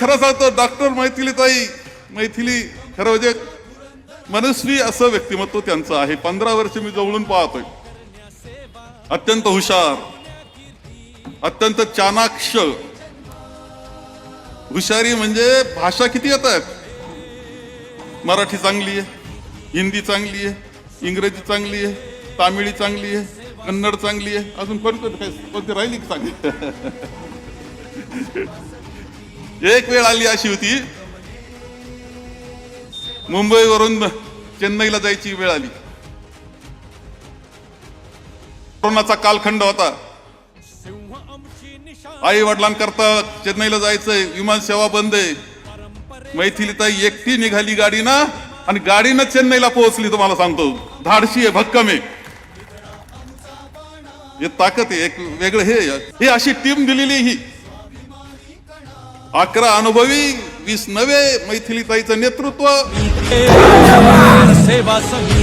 खरं सांगतो डॉक्टर मैथिलीताई मैथिली खरं म्हणजे मनस्वी असं व्यक्तिमत्व त्यांचं आहे. पंधरा वर्ष मी जवळून पाहतोय. अत्यंत हुशार अत्यंत चाणाक्ष. हुशारी म्हणजे भाषा किती येतात मराठी चांगली आहे हिंदी चांगली आहे इंग्रजी चांगली आहे तामिळी चांगली आहे कन्नड चांगली आहे अजून कोणतं कोणती राहिली की चांगली? एक वेळ आली अशी होती. मुंबईवरून चेन्नईला जायची वेळ आली. कोरोनाचा कालखंड होता. आई वडिलांकरता चेन्नईला जायचंय. विमान सेवा बंद आहे. मैथिलीताई एकटी निघाली गाडी ना आणि गाडीनं चेन्नईला पोहोचली तुम्हाला सांगतो. धाडशी आहे भक्कम आहे. हे ताकद आहे एक वेगळं हे अशी टीम दिलेली ही. अकरा अनुभवी वीस नवे मैथिलीताईचं नेतृत्व. सेवा संघ.